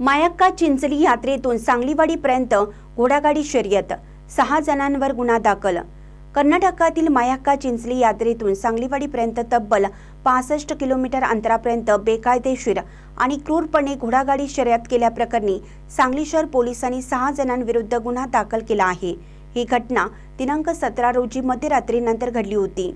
मायक्का चिंचली यात्रेतून सांगलीवाडीपर्यंत घोडागाडी शर्यत. सहा जणांवर गुन्हा दाखल. कर्नाटकातील मायक्का चिंचली यात्रेतून सांगलीवाडीपर्यंत तब्बल पासष्ट किलोमीटर अंतरापर्यंत बेकायदेशीर आणि क्रूरपणे घोडागाडी शर्यत केल्याप्रकरणी सांगली शहर पोलिसांनी सहा जणांविरुद्ध गुन्हा दाखल केला आहे. ही घटना दिनांक सतरा रोजी मध्यरात्रीनंतर घडली होती.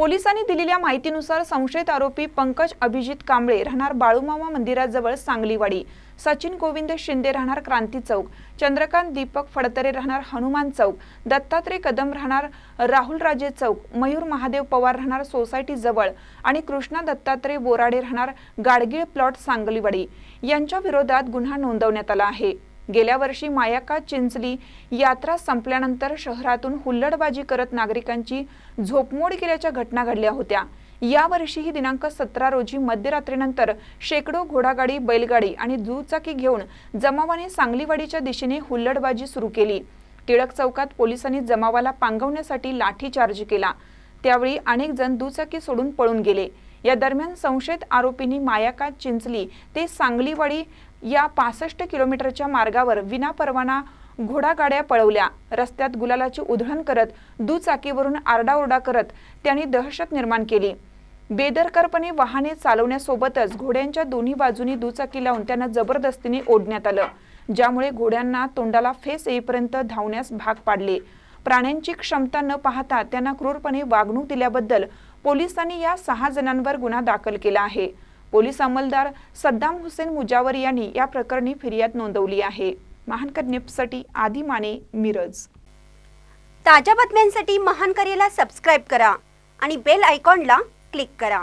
पोलिसांनी दिलेल्या माहितीनुसार संशयित आरोपी पंकज अभिजित कांबळे राहणार बाळूमामा मंदिराजवळ सांगलीवाडी. सचिन गोविंद शिंदे राहणार क्रांती चौक. चंद्रकांत दीपक फडतरे राहणार हनुमान चौक. दत्तात्रय कदम राहणार राहुलराजे चौक. मयूर महादेव पवार राहणार सोसायटी जवळ. आणि कृष्णा दत्तात्रय बोराडे राहणार गाडगीळ प्लॉट सांगलीवाडी. यांच्या विरोधात गुन्हा नोंदवण्यात आला आहे. गेल्या वर्षी मायाका चिंचली यात्रा संपल्यानंतर शहरातून हुल्लडबाजी करत नागरिकांची झोपमोड केल्याच्या घटना घडल्या होत्या. यावर्षीही दिनांक सतरा रोजी मध्यरात्रीनंतर शेकडो घोडागाडी बैलगाडी आणि दुचाकी घेऊन जमावाने सांगलीवाडीच्या दिशेने हुल्लडबाजी सुरू केली. टिळक चौकात पोलिसांनी जमावाला पांगवण्यासाठी लाठीचार्ज केला. त्यावेळी अनेक जण दुचाकी सोडून पळून गेले. या दरम्यान संशयित आरोपींनी मायाका चिंचली ते सांगलीवाडी या पासष्ट किलोमीटरच्या मार्गावर विनापरवाना घोडागाड्या पळवल्या. रस्त्यात गुलालाची उधळण करत दुचाकीवरून आरडाओरडा करत त्यांनी दहशत निर्माण केली. बेदरकारपणे वाहने चालवण्यासोबतच घोड्यांच्या दोन्ही बाजूनी दुचाकी लावून त्यांना जबरदस्तीने ओढण्यात आलं ज्यामुळे घोड्यांना तोंडाला फेस येईपर्यंत धावण्यास भाग पाडले. प्राण्यांची क्षमता न पाहता त्यांना क्रूरपणे वागणूक दिल्याबद्दल पोलिसांनी या सहा जणांवर गुन्हा दाखल केला आहे. पोलीस अंमलदार सद्दाम हुसेन मुजावर यांनी या प्रकरणी फिर्याद नोंदवली आहे. महानकर न्यूजसाठी आदी माने मिरज. ताज्या बातम्यांसाठी महानकरेला सबस्क्राईब करा आणि बेल आयकॉनला क्लिक करा.